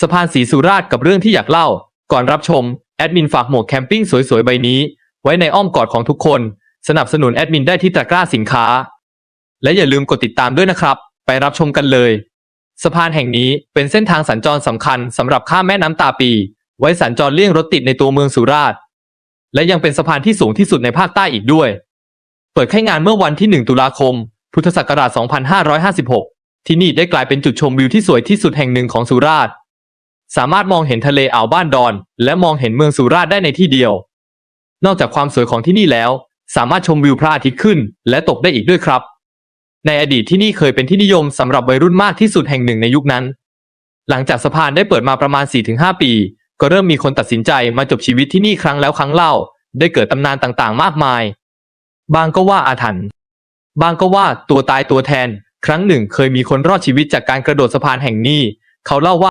สะพานสีสุราษฎร์กับเรื่องที่อยากเล่า ก่อนรับชม แอดมินฝากหมวกแคมปิ้งสวยๆ ใบนี้ ไว้ในอ้อมกอดของทุกคน สนับสนุนแอดมินได้ที่ตะกร้าสินค้า และอย่าลืมกดติดตามด้วยนะครับ ไปรับชมกันเลย สะพานแห่งนี้เป็นเส้นทางสัญจรสำคัญสำหรับข้ามแม่น้ำตาปี ไว้สัญจรเลี่ยงรถติดในตัวเมืองสุราษฎร์และยังเป็นสะพานที่สูงที่สุดในภาคใต้อีกด้วย เปิดให้งานเมื่อวันที่ 1 ตุลาคม พุทธศักราช 2556 ที่นี่ได้กลายเป็นจุดชมวิวที่สวยที่สุดแห่งหนึ่งของสุราษฎร์ สามารถมองเห็นทะเลอ่าวบ้านดอน และมองเห็นเมืองสุราษฎร์ได้ในที่เดียว นอกจากความสวยของที่นี่แล้ว สามารถชมวิวพระอาทิตย์ขึ้น และตกได้อีกด้วยครับ ในอดีตที่นี่เคยเป็นที่นิยมสำหรับวัยรุ่นมากที่สุดแห่งหนึ่งในยุคนั้น หลังจากสะพานได้เปิดมาประมาณ 4-5 ปี ก็เริ่มมีคนตัดสินใจมาจบชีวิตที่นี่ครั้งแล้วครั้งเล่า ได้เกิดตำนานต่างๆ มากมาย บางก็ว่าอาถรรพ์บางก็ว่าตัวตายตัวแทน ครั้งหนึ่งเคยมีคนรอดชีวิตจากการกระโดดสะพานแห่งนี้ เขาเล่าว่า